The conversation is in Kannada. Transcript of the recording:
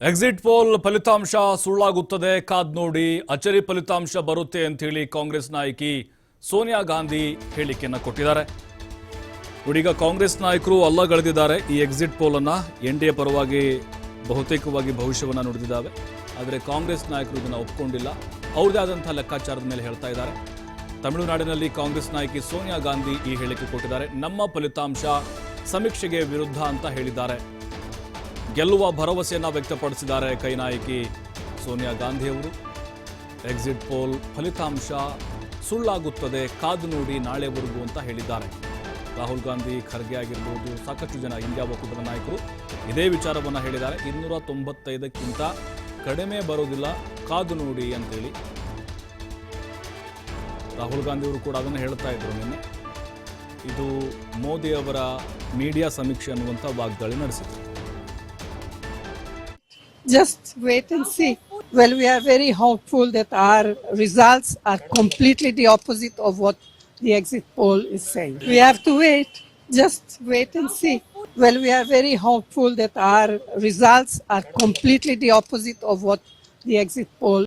ಎಕ್ಸಿಟ್ ಪೋಲ್ ಫಲಿತಾಂಶ ಸುಳ್ಳಾಗುತ್ತದೆ. ಕಾದ್ ನೋಡಿ, ಅಚರಿ ಫಲಿತಾಂಶ ಬರುತ್ತೆ ಅಂತೇಳಿ ಕಾಂಗ್ರೆಸ್ ನಾಯಕಿ ಸೋನಿಯಾ ಗಾಂಧಿ ಹೇಳಿಕೆಯನ್ನು ಕೊಟ್ಟಿದ್ದಾರೆ. ಇಡೀಗ ಕಾಂಗ್ರೆಸ್ ನಾಯಕರು ಅಲ್ಲಗಳೆದಿದ್ದಾರೆ ಈ ಎಕ್ಸಿಟ್ ಪೋಲ್ ಅನ್ನ ಎನ್ ಡಿ ಎ ಪರವಾಗಿ ಬಹುತೇಕವಾಗಿ ಭವಿಷ್ಯವನ್ನು ನುಡಿದಿದ್ದಾವೆ. ಆದರೆ ಕಾಂಗ್ರೆಸ್ ನಾಯಕರು ಇದನ್ನು ಒಪ್ಕೊಂಡಿಲ್ಲ. ಅವ್ರದೇ ಆದಂತಹ ಲೆಕ್ಕಾಚಾರದ ಮೇಲೆ ಹೇಳ್ತಾ ಇದ್ದಾರೆ. ತಮಿಳುನಾಡಿನಲ್ಲಿ ಕಾಂಗ್ರೆಸ್ ನಾಯಕಿ ಸೋನಿಯಾ ಗಾಂಧಿ ಈ ಹೇಳಿಕೆ ಕೊಟ್ಟಿದ್ದಾರೆ. ನಮ್ಮ ಫಲಿತಾಂಶ ಸಮೀಕ್ಷೆಗೆ ವಿರುದ್ಧ ಅಂತ ಹೇಳಿದ್ದಾರೆ. ಗೆಲ್ಲುವ ಭರವಸೆಯನ್ನು ವ್ಯಕ್ತಪಡಿಸಿದ್ದಾರೆ ಕೈನಾಯಕಿ ಸೋನಿಯಾ ಗಾಂಧಿಯವರು ಎಕ್ಸಿಟ್ ಪೋಲ್ ಫಲಿತಾಂಶ ಸುಳ್ಳಾಗುತ್ತದೆ, ಕಾದು ನೋಡಿ ನಾಳೆವರೆಗೂ ಅಂತ ಹೇಳಿದ್ದಾರೆ. ರಾಹುಲ್ ಗಾಂಧಿ ಖರ್ಗೆ ಆಗಿರ್ಬೋದು, ಸಾಕಷ್ಟು ಜನ ಇಂಡಿಯಾ ಒಕ್ಕೂಟದ ನಾಯಕರು ಇದೇ ವಿಚಾರವನ್ನು ಹೇಳಿದ್ದಾರೆ. ಇನ್ನೂರ ತೊಂಬತ್ತೈದಕ್ಕಿಂತ ಕಡಿಮೆ ಬರೋದಿಲ್ಲ, ಕಾದು ನೋಡಿ ಅಂತೇಳಿ. ರಾಹುಲ್ ಗಾಂಧಿಯವರು ಕೂಡ ಅದನ್ನು ಹೇಳ್ತಾ ಇದ್ರು ನಿನ್ನೆ. ಇದು ಮೋದಿ ಅವರ ಮೀಡಿಯಾ ಸಮೀಕ್ಷೆ ಅನ್ನುವಂಥ ವಾಗ್ದಾಳಿ ನಡೆಸಿದ್ರು. Just wait and see. Well, we are very hopeful that our results are completely the opposite of what the exit poll is saying. We have to wait, just wait and see. Well, we are very hopeful that our results are completely the opposite of what the exit poll